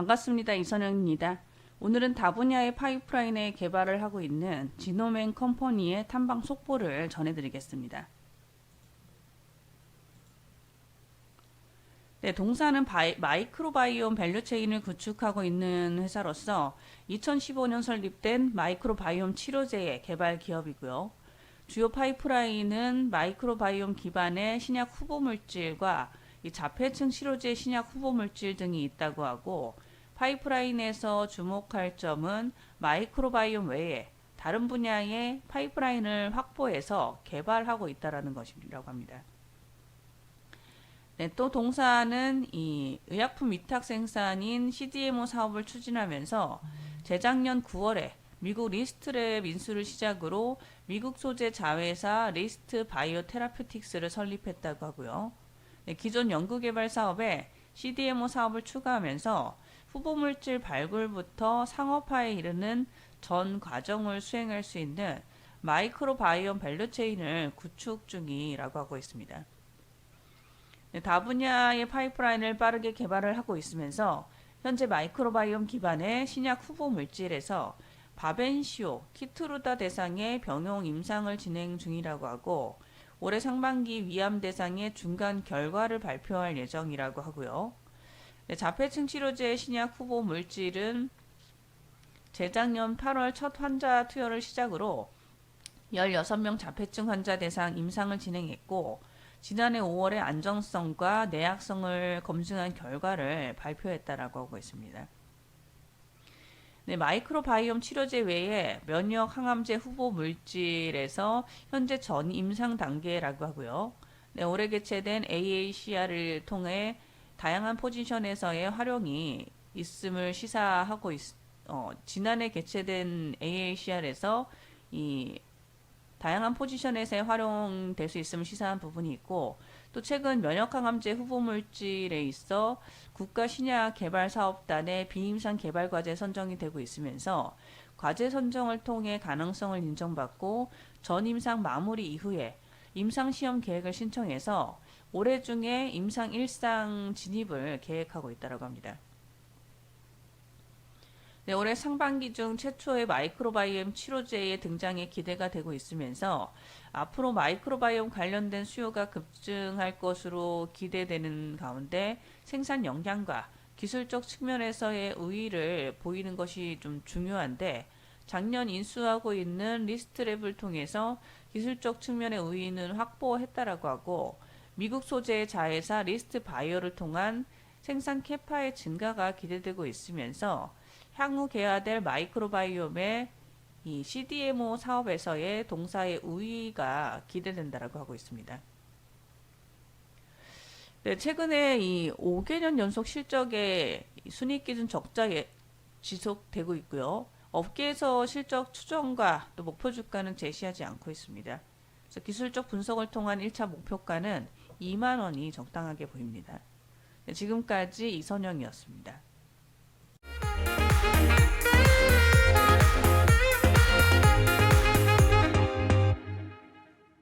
반갑습니다. 이선영입니다. 오늘은 다분야의 파이프라인의 개발을 하고 있는 지노맨 컴퍼니의 탐방 속보를 전해드리겠습니다. 네, 동사는 바이, 마이크로바이옴 밸류체인을 구축하고 있는 회사로서 2015년 설립된 마이크로바이옴 치료제의 개발 기업이고요. 주요 파이프라인은 마이크로바이옴 기반의 신약 후보 물질과 이 자폐층 치료제 신약 후보 물질 등이 있다고 하고 파이프라인에서 주목할 점은 마이크로바이옴 외에 다른 분야의 파이프라인을 확보해서 개발하고 있다라는 것이라고 합니다. 네, 또 동사는 이 의약품 위탁 생산인 CDMO 사업을 추진하면서 재작년 9월에 미국 리스트랩 인수를 시작으로 미국 소재 자회사 리스트 바이오 테라퓨틱스를 설립했다고 하고요. 네, 기존 연구개발 사업에 CDMO 사업을 추가하면서 후보 물질 발굴부터 상업화에 이르는 전 과정을 수행할 수 있는 마이크로바이옴 밸류체인을 구축 중이라고 하고 있습니다. 네, 다 분야의 파이프라인을 빠르게 개발을 하고 있으면서 현재 마이크로바이옴 기반의 신약 후보 물질에서 바벤시오, 키트루다 대상의 병용 임상을 진행 중이라고 하고 올해 상반기 위암 대상의 중간 결과를 발표할 예정이라고 하고요. 네, 자폐층 치료제 신약 후보 물질은 재작년 8월 첫 환자 투여를 시작으로 16명 자폐층 환자 대상 임상을 진행했고 지난해 5월에 안정성과 내약성을 검증한 결과를 발표했다라고 하고 있습니다. 네, 마이크로바이옴 치료제 외에 면역 항암제 후보 물질에서 현재 전 임상 단계라고 하고요. 네, 올해 개최된 AACR을 통해 다양한 포지션에서의 활용이 있음을 시사하고 있, 어, 지난해 개최된 AACR에서 이 다양한 포지션에서 활용될 수 있음을 시사한 부분이 있고 또 최근 면역항암제 후보 물질에 있어 국가 신약 개발 사업단의 비임상 개발 과제 선정이 되고 있으면서 과제 선정을 통해 가능성을 인정받고 전임상 마무리 이후에 임상 시험 계획을 신청해서 올해 중에 임상 1상 진입을 계획하고 있다고 합니다. 네, 올해 상반기 중 최초의 마이크로바이옴 치료제의 등장에 기대가 되고 있으면서 앞으로 마이크로바이옴 관련된 수요가 급증할 것으로 기대되는 가운데 생산 역량과 기술적 측면에서의 우위를 보이는 것이 좀 중요한데 작년 인수하고 있는 리스트랩을 통해서 기술적 측면의 우위는 확보했다라고 하고 미국 소재의 자회사 리스트 바이오를 통한 생산 캐파의 증가가 기대되고 있으면서 향후 개화될 마이크로바이옴의 이 CDMO 사업에서의 동사의 우위가 기대된다라고 하고 있습니다. 네, 최근에 이 5개년 연속 실적의 순이익 기준 적자에 지속되고 있고요. 업계에서 실적 추정과 또 목표 주가는 제시하지 않고 있습니다. 기술적 분석을 통한 1차 목표가는 2만 원이 적당하게 보입니다. 네, 지금까지 이선영이었습니다.